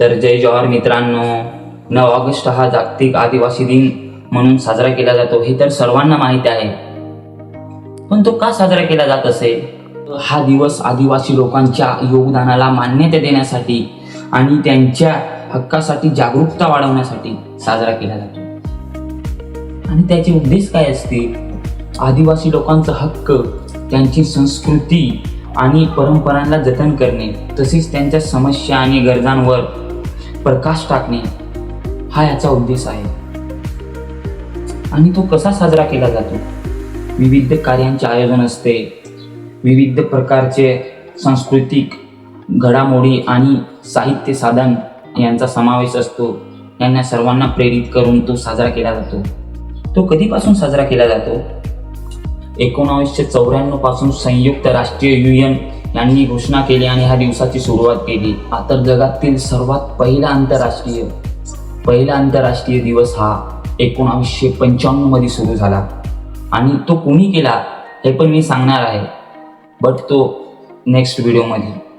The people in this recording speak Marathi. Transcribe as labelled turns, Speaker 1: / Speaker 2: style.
Speaker 1: तर जय जवाहर मित्रांनो नऊ ऑगस्ट हा जागतिक आदिवासी दिन म्हणून साजरा केला जातो हे तर सर्वांना माहीत आहे. पण तो का साजरा केला जात असे? हा दिवस आदिवासी लोकांच्या योगदानाला मान्यता देण्यासाठी आणि त्यांच्या हक्कासाठी जागरूकता वाढवण्यासाठी साजरा केला जातो. आणि त्याचे उद्देश काय असतील? आदिवासी लोकांचा हक्क त्यांची संस्कृती आणि परंपरांना जतन करणे तसेच त्यांच्या समस्या आणि गरजांवर प्रकाश टाकणे हा याचा उद्देश आहे. आणि तो कसा साजरा केला जातो? विविध कार्यांचे आयोजन असते. विविध प्रकारचे सांस्कृतिक घडामोडी आणि साहित्य साधन यांचा समावेश असतो. यांना सर्वांना प्रेरित करून तो साजरा केला जातो. तो कधीपासून साजरा केला जातो? एकोणावीसशे चौऱ्याण्णवपासून संयुक्त राष्ट्रीय युएन यांनी घोषणा केली आणि ह्या दिवसाची सुरुवात केली. आता जगातील सर्वात पहिला आंतरराष्ट्रीय पहिला आंतरराष्ट्रीय दिवस हा एकोणावीसशे पंच्याण्णवमध्ये सुरू झाला. आणि तो कोणी केला हे पण मी सांगणार आहे. बट तो नेक्स्ट व्हिडिओमध्ये